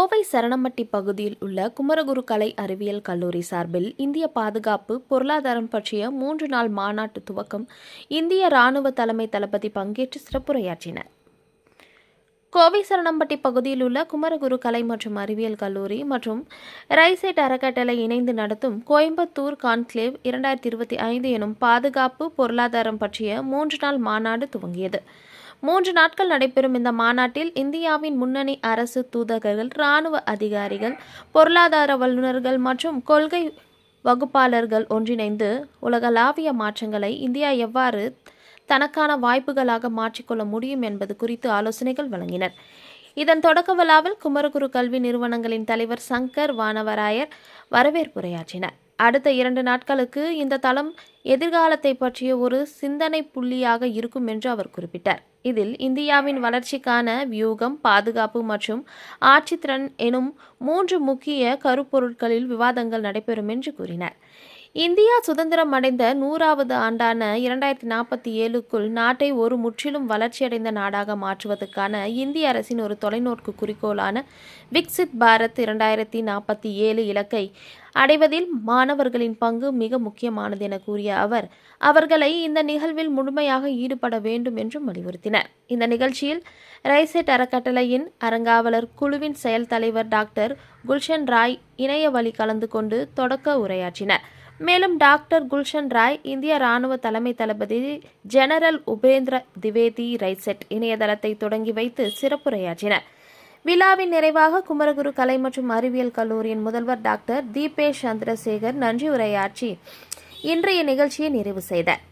கோவை சரணமட்டி பகுதியில் உள்ள குமரகுரு கலை அறிவியல் கல்லூரி சார்பில் இந்திய பாதுகாப்பு பொருளாதாரம் பற்றிய மூன்று நாள் மாநாட்டு துவக்கம் இந்திய ராணுவ தலைமை தளபதி பங்கேற்று சிறப்புரையாற்றினர். கோவை சரணம்பட்டி பகுதியில் உள்ள குமரகுரு கலை மற்றும் அறிவியல் கல்லூரி மற்றும் ரைசைட் அறக்கட்டளை இணைந்து நடத்தும் கோயம்புத்தூர் கான்க்ளேவ் இரண்டாயிரத்தி இருபத்தி ஐந்து எனும் பாதுகாப்பு பொருளாதாரம் பற்றிய மூன்று நாள் மாநாடு துவங்கியது. மூன்று நாட்கள் நடைபெறும் இந்த மாநாட்டில் இந்தியாவின் முன்னணி அரசு தூதகர்கள் இராணுவ அதிகாரிகள் பொருளாதார வல்லுநர்கள் மற்றும் கொள்கை வகுப்பாளர்கள் ஒன்றிணைந்து உலகளாவிய மாற்றங்களை இந்தியா எவ்வாறு தனக்கான வாய்ப்புகளாக மாற்றிக்கொள்ள முடியும் என்பது குறித்து ஆலோசனைகள் வழங்கினர். இதன் தொடக்க விழாவில் குமரகுரு கல்வி நிறுவனங்களின் தலைவர் சங்கர் வானவராயர் வரவேற்புரையாற்றினார். அடுத்த இரண்டு நாட்களுக்கு இந்த தளம் எதிர்காலத்தை பற்றிய ஒரு சிந்தனை புள்ளியாக இருக்கும் என்று அவர் குறிப்பிட்டார். இதில் இந்தியாவின் வளர்ச்சிக்கான வியூகம் பாதுகாப்பு மற்றும் ஆட்சித்திறன் எனும் மூன்று முக்கிய கருப்பொருட்களில் விவாதங்கள் நடைபெறும் என்று கூறினார். இந்தியா சுதந்திரம் அடைந்த நூறாவது ஆண்டான இரண்டாயிரத்தி நாற்பத்தி ஏழுக்குள் நாட்டை ஒரு முற்றிலும் வளர்ச்சியடைந்த நாடாக மாற்றுவதற்கான இந்திய அரசின் ஒரு தொலைநோக்கு குறிக்கோளான விக்சித் பாரத் இரண்டாயிரத்தி நாற்பத்தி ஏழு இலக்கை அடைவதில் மாணவர்களின் பங்கு மிக முக்கியமானது என கூறிய அவர் அவர்களை இந்த நிகழ்வில் முழுமையாக ஈடுபட வேண்டும் என்றும் வலியுறுத்தினர். இந்த நிகழ்ச்சியில் ரைசெட் அறக்கட்டளையின் அறங்காவலர் குழுவின் செயல் தலைவர் டாக்டர் குல்ஷன் ராய் இணைய வழி கலந்து கொண்டு தொடக்க உரையாற்றினர். மேலும் டாக்டர் குல்ஷன் ராய் இந்திய ராணுவ தலைமை தளபதி ஜெனரல் உபேந்திர திவேதி ரைசெட் இணையதளத்தை தொடங்கி வைத்து சிறப்புரையாற்றினர். விழாவின் நிறைவாக குமரகுரு கலை மற்றும் அறிவியல் கல்லூரியின் முதல்வர் டாக்டர் தீபேஷ் சந்திரசேகர் நன்றி உரையாற்றி இன்றைய நிகழ்ச்சியை நிறைவு செய்தார்.